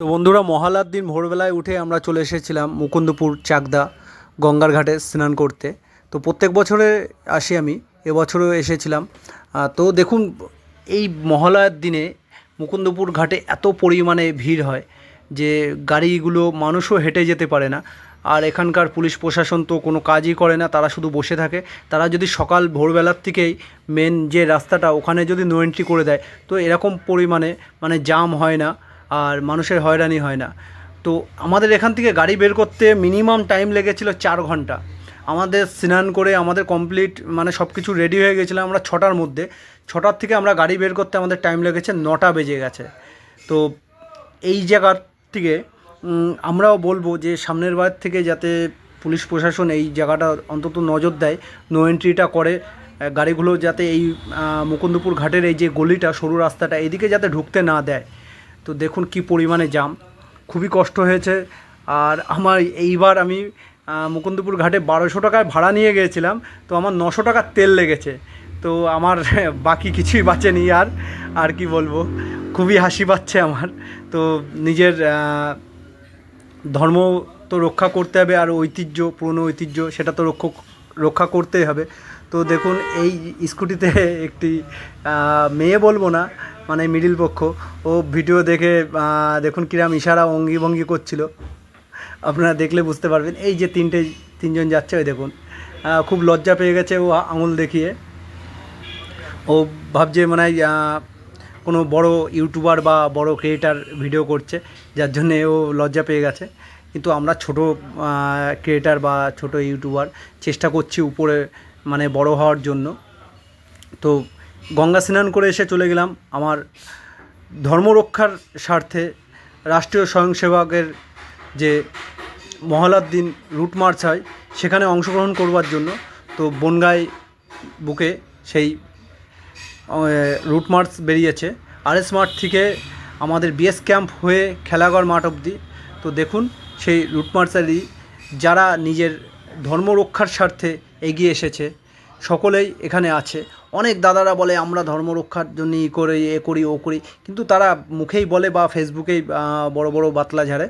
তো বন্ধুরা মহালার দিন ভোরবেলায় উঠে আমরা চলে এসেছিলাম মুকুন্দপুর চাকদা গঙ্গার ঘাটে স্নান করতে। তো প্রত্যেক বছরে আসি আমি, এবছরও এসেছিলাম। তো দেখুন, এই মহালয়ার দিনে মুকুন্দপুর ঘাটে এত পরিমাণে ভিড় হয় যে গাড়িগুলো মানুষও হেঁটে যেতে পারে না। আর এখানকার পুলিশ প্রশাসন তো কোনো কাজই করে না, তারা শুধু বসে থাকে। তারা যদি সকাল ভোরবেলার থেকেই মেন যে রাস্তাটা, ওখানে যদি নো এন্ট্রি করে দেয়, তো এরকম পরিমাণে মানে জাম হয় না। আর মানুষের হয়রানি হয় না। তো আমাদের এখান থেকে গাড়ি বের করতে মিনিমাম টাইম লেগেছিল চার ঘণ্টা। আমাদের স্নান করে আমাদের কমপ্লিট মানে সব কিছু রেডি হয়ে গেছিলাম আমরা ছটার মধ্যে। ছটার থেকে আমরা গাড়ি বের করতে আমাদের টাইম লেগেছে নটা বেজে গেছে। তো এই জায়গার থেকে আমরাও বলব যে সামনের বার থেকে যাতে পুলিশ প্রশাসন এই জায়গাটা অন্তত নজর দেয় নো এন্ট্রিটা করে। গাড়িগুলো যাতে এই মুকুন্দপুর ঘাটের এই যে গলিটা, সরু রাস্তাটা, এদিকে যাতে ঢুকতে না দেয়। তো দেখুন কি পরিমাণে জাম খুবই কষ্ট হয়েছে। আর আমার এইবার আমি মুকুন্দপুর ঘাটে বারোশো টাকায় ভাড়া নিয়ে গিয়েছিলাম। তো আমার নশো টাকার তেল লেগেছে। তো আমার বাকি কিছুই বাঁচেনি আর আর কি বলব? খুবই হাসি পাচ্ছে আমার। তো নিজের ধর্ম তো রক্ষা করতে হবে আর ঐতিহ্য, পুরনো ঐতিহ্য সেটা তো রক্ষা রক্ষা করতেই হবে। তো দেখুন, এই স্কুটিতে একটি মেয়ে বলব না মানে মিডিল পক্ষ ও ভিডিও দেখে দেখুন কিরাম ইশারা অঙ্গি ভঙ্গি করছিল। আপনারা দেখলে বুঝতে পারবেন, এই যে তিনটে, তিনজন যাচ্ছে, ওই দেখুন। খুব লজ্জা পেয়ে গেছে ও আঙুল দেখিয়ে। ও ভাবছে মানে কোনো বড় ইউটিউবার বা বড় ক্রিয়েটার ভিডিও করছে, যার জন্যে ও লজ্জা পেয়ে গেছে। কিন্তু আমরা ছোট ক্রিয়েটার বা ছোট ইউটিউবার চেষ্টা করছি উপরে মানে বড় হওয়ার জন্য। তো গঙ্গা স্নান করে এসে চলে গেলাম আমার ধর্ম রক্ষার স্বার্থে রাষ্ট্রীয় স্বয়ংসেবকের যে মহলার দিন রুট মার্চ হয়, সেখানে অংশগ্রহণ করবার জন্য তো বনগাই বুকে সেই রুট মার্চ বেরিয়েছে। আরএস মাঠ থেকে আমাদের বিএস ক্যাম্প হয়ে খেলাঘর মাঠ অবধি। তো দেখুন, সেই রুট মার্চারই যারা নিজের ধর্ম রক্ষার স্বার্থে এগিয়ে এসেছে, সকলেই এখানে আছে। অনেক দাদারা বলে, আমরা ধর্ম রক্ষার জন্য ই করি, এ করি, ও করি। কিন্তু তারা মুখেই বলে বা ফেসবুকেই বড় বড় বাতলা ঝাড়ে।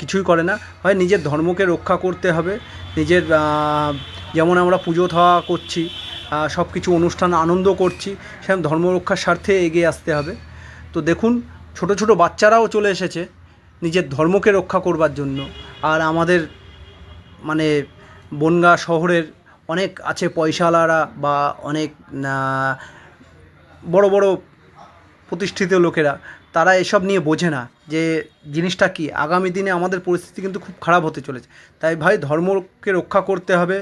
কিছুই করে না। হয় নিজের ধর্মকে রক্ষা করতে হবে। নিজের যেমন আমরা পুজো থাওয়া করছি সব কিছু অনুষ্ঠান আনন্দ করছি, সেরকম ধর্ম রক্ষার স্বার্থে এগিয়ে আসতে হবে। তো দেখুন, ছোট ছোট বাচ্চারাও চলে এসেছে নিজের ধর্মকে রক্ষা করবার জন্য। আর আমাদের মানে বনগা শহরের অনেক আছে পয়সাওয়ালারা বা অনেক বড় বড় প্রতিষ্ঠিত লোকেরা, তারা এসব নিয়ে বোঝে না যে জিনিসটা কি। আগামী দিনে আমাদের পরিস্থিতি কিন্তু খুব খারাপ হতে চলেছে। তাই ভাই ধর্মকে রক্ষা করতে হবে।